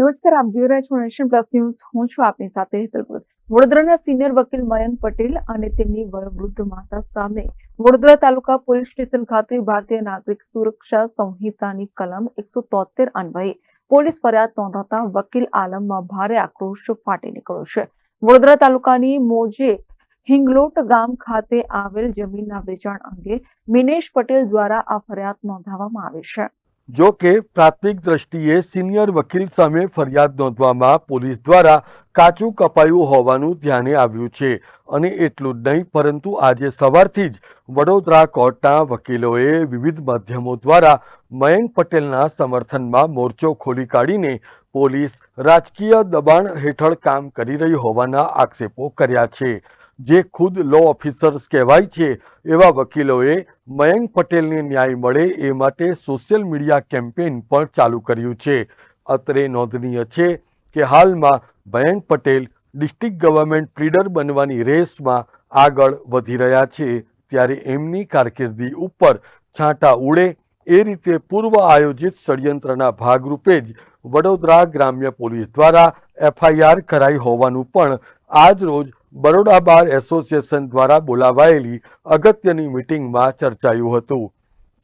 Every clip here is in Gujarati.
નમસ્કાર, આપ જોઈ રહ્યા છો નેશન પ્લસ ન્યૂઝ. હું છું આપની સાથે હેતલપુર વડોદરાના સિનિયર વકીલ મયંક પટેલ અને તેમની વયોવૃદ્ધ માતા સામે વડોદરા તાલુકા પોલીસ સ્ટેશન ખાતે ભારતીય નાગરિક સુરક્ષા સંહિતાની કલમ એકસો તોતેર અન્વયે પોલીસ ફરિયાદ નોંધાતા વકીલ આલમમાં ભારે આક્રોશ ફાટી નીકળ્યો છે. વડોદરા તાલુકાની મોજે હિંગલોટ ગામ ખાતે આવેલ જમીનના વેચાણ અંગે મિનેશ પટેલ દ્વારા આ ફરિયાદ નોંધાવવામાં આવી છે. જો કે પ્રાથમિક દ્રષ્ટિએ સિનિયર વકીલ સામે ફરિયાદ નોંધવામાં પોલીસ દ્વારા કાચું કપાયું હોવાનું ધ્યાને આવ્યું છે અને એટલું જ નહીં, પરંતુ આજે સવારથી જ વડોદરા કોર્ટના વકીલોએ વિવિધ માધ્યમો દ્વારા મયંક પટેલના સમર્થનમાં મોરચો ખોલી કાઢીને પોલીસ રાજકીય દબાણ હેઠળ કામ કરી રહી હોવાના આક્ષેપો કર્યા છે. જે ખુદ લો ઓફિસર્સ કહેવાય છે, એવા વકીલોએ મયંક પટેલને ન્યાય મળે એ માટે સોશિયલ મીડિયા કેમ્પેઇન પણ ચાલુ કર્યું છે. અત્રે નોંધનીય છે કે હાલમાં Mayank Patel district government leader બનવાની રેસમાં આગળ વધી રહ્યા છે. ત્યારે એમની કારકિર્દી ઉપર છાંટા ઉડે એ રીતે પૂર્વ આયોજિત ષડયંત્રના ભાગરૂપે જ વડોદરા ગ્રામ્ય પોલીસ દ્વારા એફઆઈઆર કરાઈ હોવાનું પણ આજ રોજ બરોડા બાર એસોસિએશન દ્વારા બોલાવાયેલી અગત્યની મિટિંગમાં ચર્ચાયું હતું.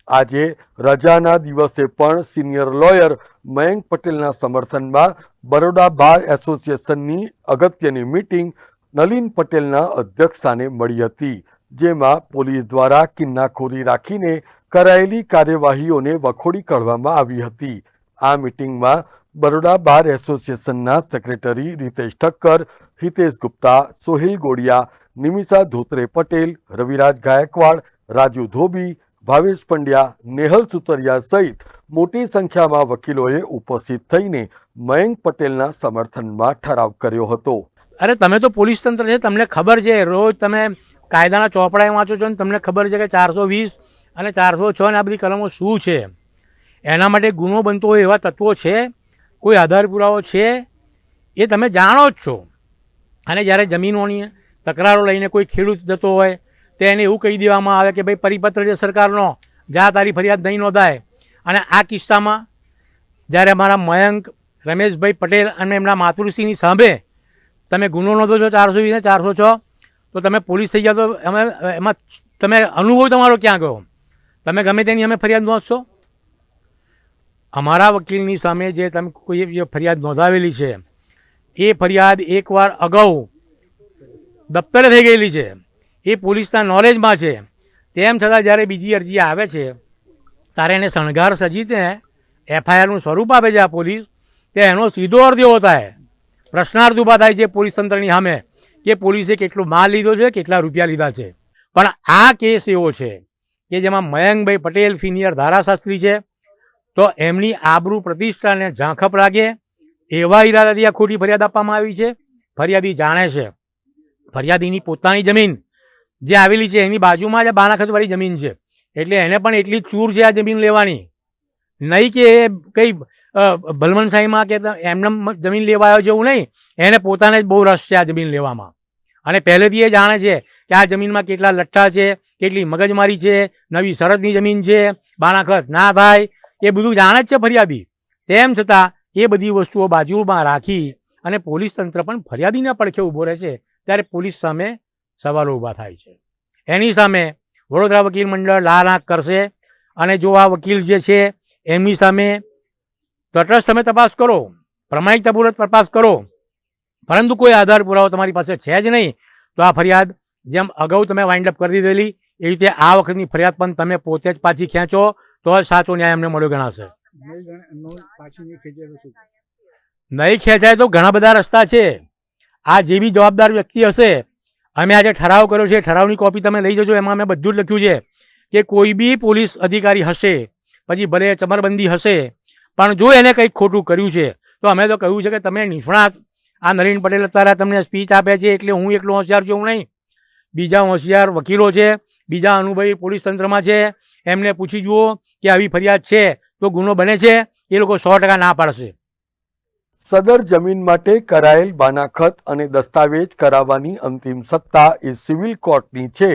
આજે રજાના દિવસે પણ સિનિયર લોયર મયંક પટેલના સમર્થનમાં બરોડા બાર એસોસિએશનની અગત્યની મિટિંગ નલિન પટેલના અધ્યક્ષસ્થાને મળી હતી, જેમાં પોલીસ દ્વારા કિન્નાખોરી રાખીને કરાયેલી કાર્યવાહીઓને વખોડી કાઢવામાં આવી હતી. આ મિટિંગમાં બરોડા બાર એસોસિએશનના સેક્રેટરી રીતેશ ઠક્કર, હિતેશ ગુપ્તા, સોહિલ ગોડિયા, નિમિષા ધોત્રે પટેલ, રવિરાજ ગાયકવાડ, રાજુ ધોબી, ભાવેશ પંડ્યા, નેહલ સુતરિયા સહિત મોટી સંખ્યામાં વકીલોએ ઉપસ્થિત થઈને મયંક પટેલના સમર્થનમાં ઠરાવ કર્યો હતો. અરે તમે તો પોલીસ તંત્ર છે, તમને ખબર છે, રોજ તમે કાયદાના ચોપડાએ વાંચો છો ને તમને ખબર છે કે ચારસો વીસ અને ચારસો છ ને આ બધી કલમો શું છે? એના માટે ગુનો બનતો હોય એવા તત્વો છે કોઈ આધાર પુરાવો છે એ તમે જાણો જ છો. અને જ્યારે જમીનોની તકરારો લઈને કોઈ ખેડૂત જતો હોય, તો એને એવું કહી દેવામાં આવે કે ભાઈ, પરિપત્ર છે સરકારનો, જા, તારી ફરિયાદ નહીં નોંધાય. અને આ કિસ્સામાં જ્યારે અમારા મયંક રમેશભાઈ પટેલ અને એમના માતૃશ્રીની સામે તમે ગુનો નોંધો છો ચારસો વીસ ચારસો છ, તો તમે પોલીસ થઈ જાઓ તો અમે, એમાં તમે અનુભવ તમારો ક્યાં ગયો? તમે ગમે તેની અમે ફરિયાદ નોંધશો? અમારા વકીલની સામે જે તમે કોઈ જે ફરિયાદ નોંધાવેલી છે, એ ફરિયાદ એકવાર અગાઉ દફતરે થઈ ગયેલી છે. એ પોલીસના નોલેજમાં છે. તેમ છતાં જ્યારે બીજી અરજી આવે છે, ત્યારે એને શણગાર સજીને એફઆઈઆરનું સ્વરૂપ આપે છે આ પોલીસ. તે એનો સીધો અર્થ એવો થાય, પ્રશ્નાર્થ ઊભા થાય છે પોલીસ તંત્રની સામે, કે પોલીસે કેટલો માલ લીધો છે, કેટલા રૂપિયા લીધા છે. પણ આ કેસ એવો છે, કે જેમાં મયંકભાઈ પટેલ સિનિયર ધારાશાસ્ત્રી છે તો એમની આબરૂ પ્રતિષ્ઠાને ઝાંખપ લાગે એવા ઈરાદાથી આ ખોટી ફરિયાદ આપવામાં આવી છે. ફરિયાદી જાણે છે. ફરિયાદીની પોતાની જમીન જે આવેલી છે, એની બાજુમાં જ બાનાખતવાળી જમીન છે. એટલે એને પણ એટલી ચૂર છે આ જમીન લેવાની. નહીં કે એ કંઈ ભલમનસાઈમાં કે એમને જમીન લેવા આવ્યો છે એવું નહીં, એને પોતાને જ બહુ રસ છે આ જમીન લેવામાં. અને પહેલેથી એ જાણે છે કે આ જમીનમાં કેટલા લઠ્ઠા છે, કેટલી મગજમારી છે, નવી સરહદની જમીન છે બાનાખત ના થાય એ બધું જાણે જ છે ફરિયાદી. તેમ છતાં, એ બધી વસ્તુઓ બાજુમાં રાખી અને પોલીસ તંત્ર પણ ફરિયાદીના પડખે ઊભો રહે છે, ત્યારે પોલીસ સામે સવાલો ઊભા થાય છે. એની સામે વડોદરા વકીલ મંડળ લાલ કરશે અને જો આ વકીલ જે છે, એમની સામે તટસ્થ તમે તપાસ કરો પ્રમાણિકતાપૂર્વક તપાસ કરો. પરંતુ કોઈ આધાર પુરાવો તમારી પાસે છે જ નહીં, તો આ ફરિયાદ જેમ અગાઉ તમે વાઇન્ડ અપ કરી દીધેલી, એ રીતે આ વખતની ફરિયાદ પણ તમે પોતે જ પાછી ખેંચો તો જ સાચો ન્યાય એમને મળ્યો ગણાશે. નહીં ખેંચાય તો ઘણા બધા રસ્તા છે. આ જે બી જવાબદાર વ્યક્તિ હશે અમે આજે ઠરાવ કર્યો છે ઠરાવની કોપી તમે લઈ જજો એમાં અમે બધું જ લખ્યું છે કે કોઈ બી પોલીસ અધિકારી હશે પછી ભલે ચમરબંધી હશે પણ જો એને કંઈક ખોટું કર્યું છે તો અમે તો કહ્યું છે કે તમે નિષ્ણાત. આ નરીન પટેલ અત્યારે તમને સ્પીચ આપે છે એટલે હું એકલો હોશિયાર છું નહીં. બીજા હોશિયાર વકીલો છે બીજા અનુભવી પોલીસ તંત્રમાં છે એમને પૂછી જુઓ કે આવી ફરિયાદ છે, તો ગુનો બને છે, એ લોકો સો ટકા ના પાડશે. સદર જમીન માટે કરાયેલ બાનાખત અને દસ્તાવેજ કરાવવાની અંતિમ સત્તા એ સિવિલ કોર્ટની છે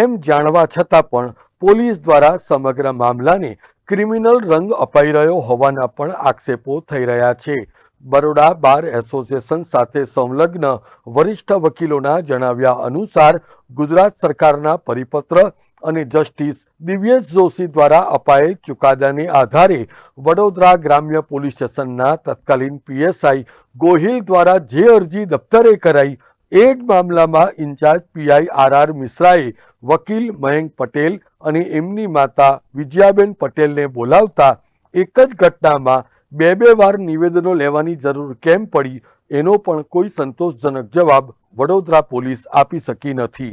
એમ જાણવા છતાં પણ પોલીસ દ્વારા સમગ્ર મામલાને ક્રિમિનલ રંગ અપાઈ રહ્યો હોવાના પણ આક્ષેપો થઈ રહ્યા છે. બરોડા બાર એસોસિએશન સાથે સંલગ્ન વરિષ્ઠ વકીલોના જણાવ્યા અનુસાર ગુજરાત સરકારના પરિપત્ર અને જસ્ટિસ દિવ્યેશ જોશી દ્વારા અપાયેલ ચુકાદાને આધારે વડોદરા ગ્રામ્ય પોલીસ સ્ટેશનના તત્કાલીન પીએસઆઈ ગોહિલ દ્વારા જે અરજી દફતરે કરાઈ એ જ મામલામાં in charge PI R R મિશ્રાએ વકીલ મયંક પટેલ અને એમની માતા વિજયાબેન પટેલને બોલાવતા એક જ ઘટનામાં બે બે વાર નિવેદનો લેવાની જરૂર કેમ પડી એનો પણ કોઈ સંતોષજનક જવાબ વડોદરા પોલીસ આપી શકી નથી.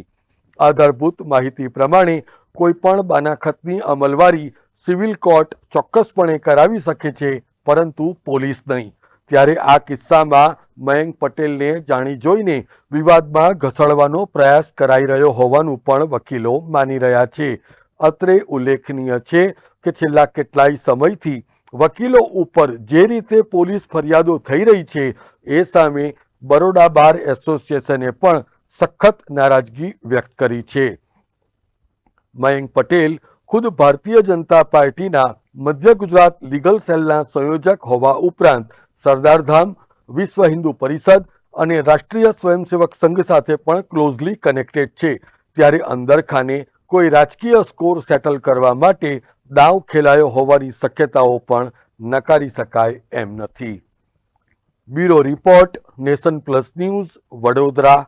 આધારભૂત માહિતી પ્રમાણે કોઈપણ બાનાખતની અમલવારી સિવિલ કોર્ટ ચોક્કસપણે કરાવી શકે છે, પરંતુ પોલીસ નહીં. ત્યારે આ કિસ્સામાં મયંક પટેલને જાણી જોઈને વિવાદમાં ઘસડવાનો પ્રયાસ કરાઈ રહ્યો હોવાનું પણ વકીલો માની રહ્યા છે. અત્રે ઉલ્લેખનીય છે કે છેલ્લા કેટલાય સમયથી વકીલો ઉપર જે રીતે પોલીસ ફરિયાદો થઈ રહી છે, એ સામે બરોડા બાર એસોસિએશને પણ સખત નારાજગી વ્યક્ત કરી છે. મયંક પટેલ ખુદ ભારતીય જનતા પાર્ટીના મધ્ય ગુજરાત લીગલ સેલના સંયોજક હોવા ઉપરાંત સરદારધામ વિશ્વ હિન્દુ પરિષદ અને રાષ્ટ્રીય સ્વયંસેવક સંઘ સાથે પણ ક્લોઝલી કનેક્ટેડ છે. ત્યારે અંદરખાને કોઈ રાજકીય સ્કોર સેટલ કરવા માટે દાવ ખેલાયો હોવાની શક્યતાઓ પણ નકારી શકાય એમ નથી. Bureau report, nation plus news, Vadodara.